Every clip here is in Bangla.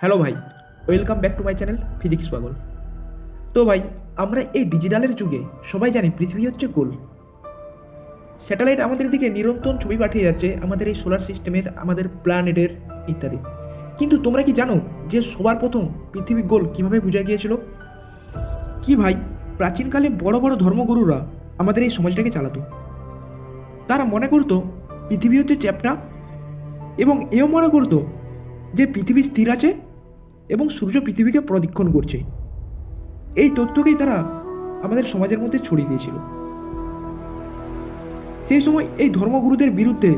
হ্যালো ভাই, welcome back to my channel physics পাগল। তো ভাই, আমরা এই ডিজিটালের যুগে সবাই জানি পৃথিবী হচ্ছে গোল। স্যাটেলাইট আমাদের দিকে নিরন্তর ছবি পাঠিয়ে যাচ্ছে আমাদের এই সোলার সিস্টেমের, আমাদের প্ল্যানেটের ইত্যাদি। কিন্তু তোমরা কি জানো যে সবার প্রথম পৃথিবী গোল কীভাবে বোঝা গিয়েছিল? কি ভাই, প্রাচীনকালে বড় বড় ধর্মগুরুরা আমাদের এই সমাজটাকে চালাতো। তারা মনে করতো পৃথিবী হচ্ছে চ্যাপ্টা এবং এও মনে করতো যে পৃথিবী স্থির আছে এবং সূর্য পৃথিবীকে প্রদক্ষিণ করছে। এই তথ্যকেই তারা আমাদের সমাজের মধ্যে ছড়িয়ে দিয়েছিল। সেই সময় এই ধর্মগুরুদের বিরুদ্ধে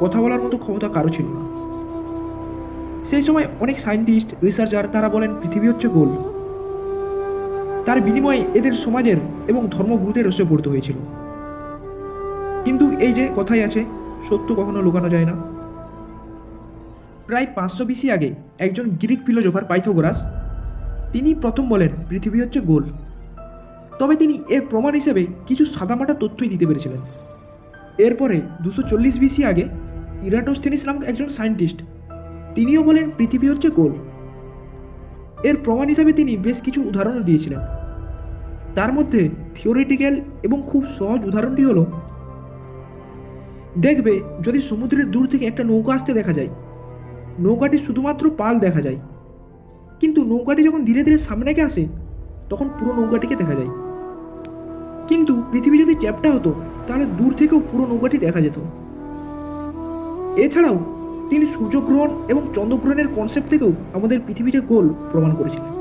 কথা বলার মতো ক্ষমতা কারও ছিল না। সেই সময় অনেক সায়েন্টিস্ট রিসার্চার তারা বলেন, পৃথিবী হচ্ছে গোল। তার বিনিময়ে এদের সমাজের এবং ধর্মগুরুদের রসে পড়তে হয়েছিল। কিন্তু এই যে কথাই আছে, সত্য কখনো লুকানো যায় না। প্রায় পাঁচশো বিসি আগে একজন গ্রিক ফিলোজফার পাইথোগোরাস, তিনি প্রথম বলেন পৃথিবী হচ্ছে গোল। তবে তিনি এর প্রমাণ হিসেবে কিছু সাদামাটা তথ্যই দিতে পেরেছিলেন। এরপরে দুশো চল্লিশ বিসি আগে ইরাটোস্থেনিস নামক একজন সায়েন্টিস্ট, তিনিও বলেন পৃথিবী হচ্ছে গোল। এর প্রমাণ হিসাবে তিনি বেশ কিছু উদাহরণও দিয়েছিলেন। তার মধ্যে থিওরিটিক্যাল এবং খুব সহজ উদাহরণটি হলো, দেখবে যদি সমুদ্রের দূর থেকে একটা নৌকা আসতে দেখা যায় নৌকাটি শুধুমাত্র পাল দেখা যায়। কিন্তু নৌকাটি যখন ধীরে ধীরে সামনে এগিয়ে আসে, তখন পুরো নৌকাটিকে দেখা যায়। কিন্তু পৃথিবী যদি চ্যাপটা হতো, তাহলে দূর থেকেও পুরো নৌকাটি দেখা যেত। এছাড়াও, তিনি সূর্যগ্রহণ এবং চন্দ্রগ্রহণের কনসেপ্ট থেকেও আমাদের পৃথিবীতে গোল প্রমাণ করেছিলেন।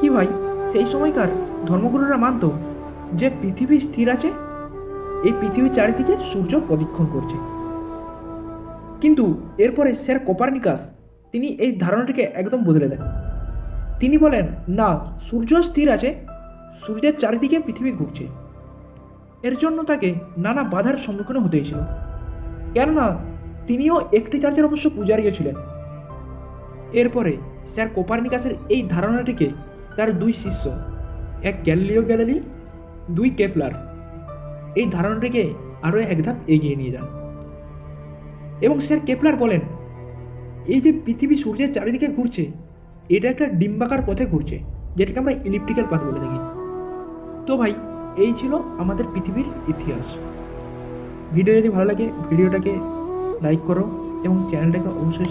কি ভাই, সেই সময়কার ধর্মগুরুরা মানত যে পৃথিবী স্থির আছে, এই পৃথিবীর চারিদিকে সূর্য প্রদক্ষিণ করছে। কিন্তু এরপরে স্যার কোপারনিকাস, তিনি এই ধারণাটিকে একদম বদলে দেন। তিনি বলেন, না, সূর্য স্থির আছে, সূর্যের চারিদিকে পৃথিবী ঘুরছে। এর জন্য তাকে নানা বাধার সম্মুখীন হতে হয়েছিল। কেননা, তিনিও একটি চার্চের অবশ্য পূজারীও ছিলেন। এরপরে স্যার কোপারনিকাসের এই ধারণাটিকে তার দুই শিষ্য, এক গ্যালিলিও গ্যালিলি, দুই কেপলার, এই ধারণাটিকে আরও এক ধাপ এগিয়ে নিয়ে যান। এবং স্যার কেপলার বলেন, এই যে পৃথিবী সূর্যের চারিদিকে ঘুরছে, এটা একটা ডিম্বাকার পথে ঘুরছে, যেটাকে আমরা ইলিপ্টিক্যাল পাথ বলে থাকি। তো ভাই, এই ছিল আমাদের পৃথিবীর ইতিহাস। ভিডিও যদি ভালো লাগে, ভিডিওটাকে লাইক করো এবং চ্যানেলটাকে অবশ্যই